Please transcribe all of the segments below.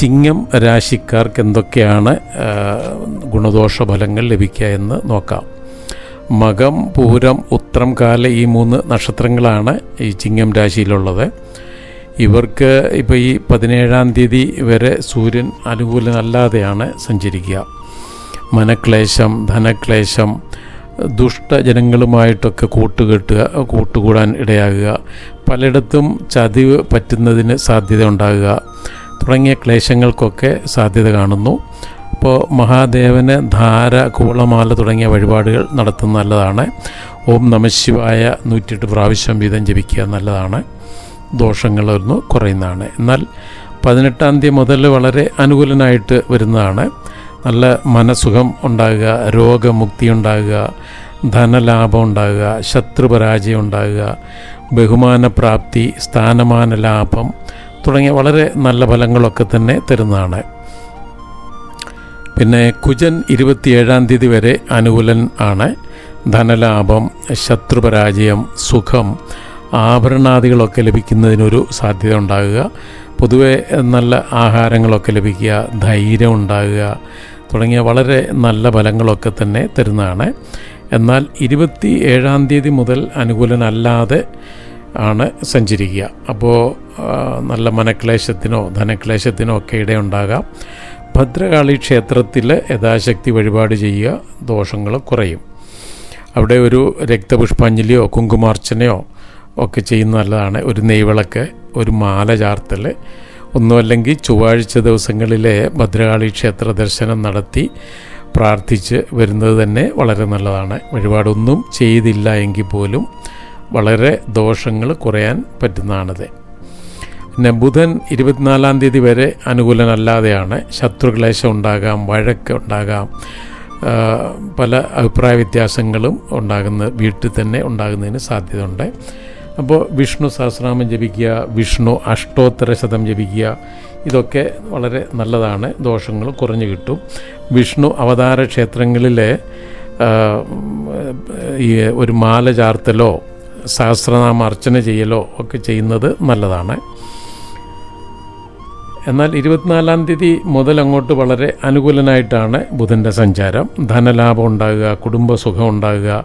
ചിങ്ങം രാശിക്കാർക്ക് എന്തൊക്കെയാണ് ഗുണദോഷ ഫലങ്ങൾ ലഭിക്കുക എന്ന് നോക്കാം. മകം പൂരം ഉത്രം കാല ഈ മൂന്ന് നക്ഷത്രങ്ങളാണ് ഈ ചിങ്ങം രാശിയിലുള്ളത്. ഇവർക്ക് ഇപ്പോൾ ഈ പതിനേഴാം തീയതി വരെ സൂര്യൻ അനുകൂലമല്ലാതെയാണ് സഞ്ചരിക്കുക. മനക്ലേശം ധനക്ലേശം ദുഷ്ടജനങ്ങളുമായിട്ടൊക്കെ കൂട്ടുകെട്ടുക കൂട്ടുകൂടാൻ ഇടയാകുക. പലയിടത്തും ചതിവ് പറ്റുന്നതിന് സാധ്യത ഉണ്ടാകുക. തുടങ്ങിയ ക്ലേശങ്ങൾക്കൊക്കെ സാധ്യത കാണുന്നു. അപ്പോൾ മഹാദേവന് ധാര കൂളമാല തുടങ്ങിയ വഴിപാടുകൾ നടത്തുന്ന നല്ലതാണ്. ഓം നമശിവായ നൂറ്റിയെട്ട് പ്രാവശ്യം വീതം ജപിക്കുക നല്ലതാണ്. ദോഷങ്ങളൊന്നു കുറയുന്നതാണ്. എന്നാൽ പതിനെട്ടാം തീയതി മുതൽ വളരെ അനുകൂലനായിട്ട് വരുന്നതാണ്. നല്ല മനസുഖം ഉണ്ടാകുക രോഗമുക്തി ഉണ്ടാകുക ധനലാഭം ഉണ്ടാകുക ശത്രുപരാജയം ഉണ്ടാകുക ബഹുമാനപ്രാപ്തി സ്ഥാനമാന ലാഭം തുടങ്ങിയ വളരെ നല്ല ഫലങ്ങളൊക്കെ തന്നെ തരുന്നതാണ്. പിന്നെ കുജൻ ഇരുപത്തിയേഴാം തീയതി വരെ അനുകൂലൻ ആണ്. ധനലാഭം ശത്രുപരാജയം സുഖം ആഭരണാദികളൊക്കെ ലഭിക്കുന്നതിനൊരു സാധ്യത ഉണ്ടാകുക. പൊതുവെ നല്ല ആഹാരങ്ങളൊക്കെ ലഭിക്കുക ധൈര്യം ഉണ്ടാകുക തുടങ്ങിയ വളരെ നല്ല ഫലങ്ങളൊക്കെ തന്നെ തരുന്നതാണ്. എന്നാൽ ഇരുപത്തി ഏഴാം തീയതി മുതൽ അനുകൂലനല്ലാതെ ആണ് സഞ്ചരിക്കുക. അപ്പോൾ നല്ല മനക്ലേശത്തിനോ ധനക്ലേശത്തിനോ ഒക്കെ ഇടയുണ്ടാകാം. ഭദ്രകാളി ക്ഷേത്രത്തിൽ യഥാശക്തി വഴിപാട് ചെയ്യുക ദോഷങ്ങൾ കുറയും. അവിടെ ഒരു രക്തപുഷ്പാഞ്ജലിയോ കുങ്കുമാർച്ചനയോ ഒക്കെ ചെയ്യുന്ന നല്ലതാണ്. ഒരു നെയ്വിളക്ക് ഒരു മാല ചാർത്തൽ ഒന്നുമല്ലെങ്കിൽ ചൊവ്വാഴ്ച ദിവസങ്ങളിലെ ഭദ്രകാളി ക്ഷേത്ര ദർശനം നടത്തി പ്രാർത്ഥിച്ച് വരുന്നത് തന്നെ വളരെ നല്ലതാണ്. വഴിപാടൊന്നും ചെയ്തില്ല എങ്കിൽ പോലും വളരെ ദോഷങ്ങൾ കുറയാൻ പറ്റുന്നതാണത്. പിന്നെ ബുധൻ ഇരുപത്തിനാലാം തീയതി വരെ അനുകൂലനല്ലാതെയാണ് ശത്രുക്ലേശം ഉണ്ടാകാം വഴക്ക് ഉണ്ടാകാം പല അഭിപ്രായ വ്യത്യാസങ്ങളും ഉണ്ടാകുന്ന വീട്ടിൽ തന്നെ ഉണ്ടാകുന്നതിന് സാധ്യതയുണ്ട്. അപ്പോൾ വിഷ്ണു സഹസ്രനാമം ജപിക്കുക വിഷ്ണു അഷ്ടോത്തര ശതം ജപിക്കുക ഇതൊക്കെ വളരെ നല്ലതാണ്. ദോഷങ്ങൾ കുറഞ്ഞു കിട്ടും. വിഷ്ണു അവതാര ക്ഷേത്രങ്ങളിലെ ഈ ഒരു മാല ചാർത്തലോ സഹസ്രനാമ അർച്ചന ചെയ്യലോ ഒക്കെ ചെയ്യുന്നത് നല്ലതാണ്. എന്നാൽ ഇരുപത്തിനാലാം തീയതി മുതൽ അങ്ങോട്ട് വളരെ അനുകൂലനായിട്ടാണ് ബുധന്റെ സഞ്ചാരം. ധനലാഭം ഉണ്ടാകുക കുടുംബസുഖം ഉണ്ടാകുക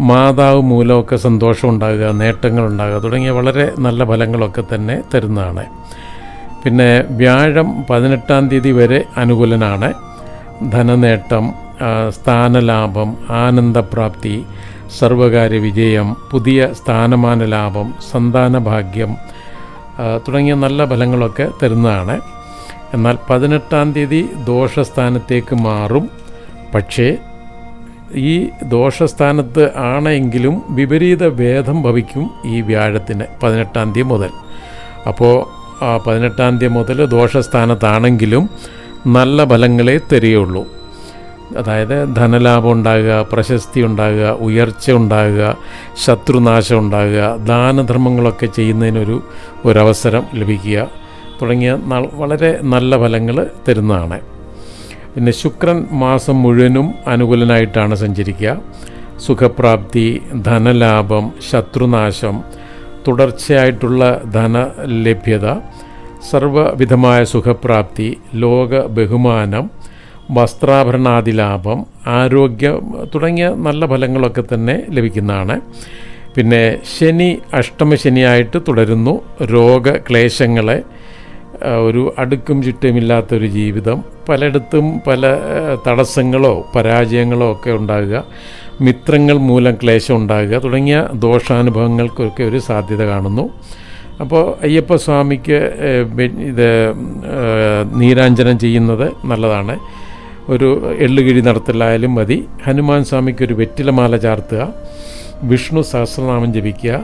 മാതാവ് മൂലമൊക്കെ സന്തോഷം ഉണ്ടാകുക നേട്ടങ്ങൾ ഉണ്ടാകുക തുടങ്ങിയ വളരെ നല്ല ഫലങ്ങളൊക്കെ തന്നെ തരുന്നതാണ്. പിന്നെ വ്യാഴം പതിനെട്ടാം തീയതി വരെ അനുകൂലനാണ്. ധനനേട്ടം സ്ഥാനലാഭം ആനന്ദപ്രാപ്തി സർവകാര്യ വിജയം പുതിയ സ്ഥാനമാന ലാഭം സന്താനഭാഗ്യം ഭാഗ്യം തുടങ്ങിയ നല്ല ഫലങ്ങളൊക്കെ തരുന്നതാണ്. എന്നാൽ പതിനെട്ടാം തീയതി ദോഷസ്ഥാനത്തേക്ക് മാറും. പക്ഷേ ഈ ദോഷസ്ഥാനത്ത് ആണെങ്കിലും വിപരീത ഭേദം ഭവിക്കും ഈ വ്യാഴത്തിന് പതിനെട്ടാം തീയതി മുതൽ. അപ്പോൾ പതിനെട്ടാം തീയതി മുതൽ ദോഷസ്ഥാനത്താണെങ്കിലും നല്ല ഫലങ്ങളെ തരികയുള്ളൂ. അതായത് ധനലാഭം ഉണ്ടാകുക പ്രശസ്തി ഉണ്ടാകുക ഉയർച്ച ഉണ്ടാകുക ശത്രുനാശം ഉണ്ടാകുക ദാനധർമ്മങ്ങളൊക്കെ ചെയ്യുന്നതിനൊരു ഒരവസരം ലഭിക്കുക തുടങ്ങിയ വളരെ നല്ല ഫലങ്ങൾ തരുന്നതാണ്. പിന്നെ ശുക്രൻ മാസം മുഴുവനും അനുകൂലനായിട്ടാണ് സഞ്ചരിക്കുക. സുഖപ്രാപ്തി ധനലാഭം ശത്രുനാശം തുടർച്ചയായിട്ടുള്ള ധനലഭ്യത സർവവിധമായ സുഖപ്രാപ്തി ലോക ബഹുമാനം വസ്ത്രാഭരണാദി ലാഭം ആരോഗ്യം തുടങ്ങിയ നല്ല ഫലങ്ങളൊക്കെ തന്നെ ലഭിക്കുന്നതാണ്. പിന്നെ ശനി അഷ്ടമ ശനിയായിട്ട് തുടരുന്നു. രോഗക്ലേശങ്ങളെ ഒരു അടുക്കും ചുറ്റുമില്ലാത്തൊരു ജീവിതം. പലയിടത്തും പല തടസ്സങ്ങളോ പരാജയങ്ങളോ ഒക്കെ ഉണ്ടാകുക. മിത്രങ്ങൾ മൂലം ക്ലേശം ഉണ്ടാകുക തുടങ്ങിയ ദോഷാനുഭവങ്ങൾക്കൊക്കെ ഒരു സാധ്യത കാണുന്നു. അപ്പോൾ അയ്യപ്പ സ്വാമിക്ക് ഇത് നീരാഞ്ജനം ചെയ്യുന്നത് നല്ലതാണ്. ഒരു എള്ളുകിഴി നടത്തലായാലും മതി. ഹനുമാൻ സ്വാമിക്ക് ഒരു വെറ്റിലമാല ചാർത്തുക. വിഷ്ണു സഹസ്രനാമം ജപിക്കുക.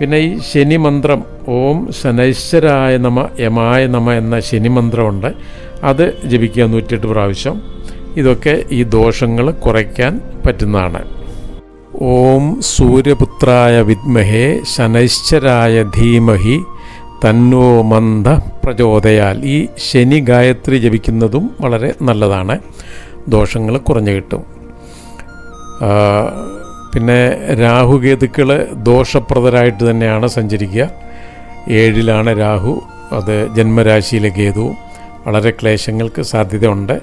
പിന്നെ ഈ ശനി മന്ത്രം ഓം ശനൈശ്വരായ നമ യമായ നമ എന്ന ശനി മന്ത്രമുണ്ട് അത് ജപിക്കുക നൂറ്റെട്ട് പ്രാവശ്യം. ഇതൊക്കെ ഈ ദോഷങ്ങൾ കുറയ്ക്കാൻ പറ്റുന്നതാണ്. ഓം സൂര്യപുത്രായ വിദ്മഹേ ശനൈശ്വരായ ധീമഹി തന്നോ മന്ദ പ്രചോദയാൽ ഈ ശനി ഗായത്രി ജപിക്കുന്നതും വളരെ നല്ലതാണ്. ദോഷങ്ങൾ കുറഞ്ഞു കിട്ടും. പിന്നെ രാഹുകേതുക്കൾ ദോഷപ്രദരായിട്ട് തന്നെയാണ് സഞ്ചരിക്കുക. ഏഴിലാണ് രാഹു അത് ജന്മരാശിയിലെ കേതു വളരെ ക്ലേശങ്ങൾക്ക് സാധ്യതയുണ്ട്.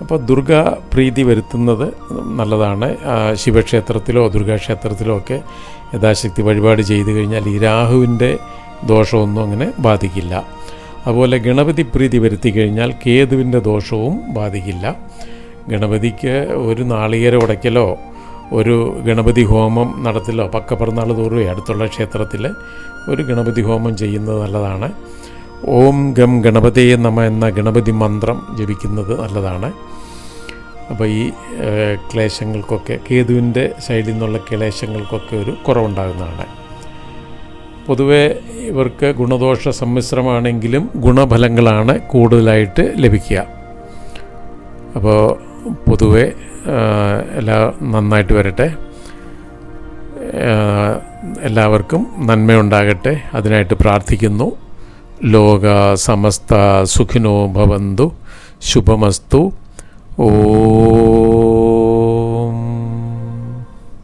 അപ്പോൾ ദുർഗാ പ്രീതി വരുത്തുന്നത് നല്ലതാണ്. ശിവക്ഷേത്രത്തിലോ ദുർഗാക്ഷേത്രത്തിലോ ഒക്കെ യഥാശക്തി വഴിപാട് ചെയ്തു കഴിഞ്ഞാൽ ഈ രാഹുവിന്റെ ദോഷമൊന്നും അങ്ങനെ ബാധിക്കില്ല. അതുപോലെ ഗണപതി പ്രീതി വരുത്തി കഴിഞ്ഞാൽ കേതുവിന്റെ ദോഷവും ബാധിക്കില്ല. ഗണപതിക്ക് ഒരു നാളികേര ഉടയ്ക്കലോ ഒരു ഗണപതി ഹോമം നടത്തിലോ പക്കപ്പിറന്നാൾ തോറും അടുത്തുള്ള ക്ഷേത്രത്തിൽ ഒരു ഗണപതി ഹോമം ചെയ്യുന്നത് നല്ലതാണ്. ഓം ഗം ഗണപതിയെ നമ എന്ന ഗണപതി മന്ത്രം ജപിക്കുന്നത് നല്ലതാണ്. അപ്പോൾ ഈ ക്ലേശങ്ങൾക്കൊക്കെ കേതുവിന്റെ സൈഡിൽ നിന്നുള്ള ക്ലേശങ്ങൾക്കൊക്കെ ഒരു കുറവുണ്ടാകുന്നതാണ്. പൊതുവെ ഇവർക്ക് ഗുണദോഷ സമ്മിശ്രമാണെങ്കിലും ഗുണഫലങ്ങളാണ് കൂടുതലായിട്ട് ലഭിക്കുക. അപ്പോൾ പൊതുവെ എല്ലാ നന്നായിട്ട് വരട്ടെ. എല്ലാവർക്കും നന്മയുണ്ടാകട്ടെ. അതിനായിട്ട് പ്രാർത്ഥിക്കുന്നു. ലോക സമസ്ത സുഖിനോ ഭവന്തു. ശുഭമസ്തു. ഓ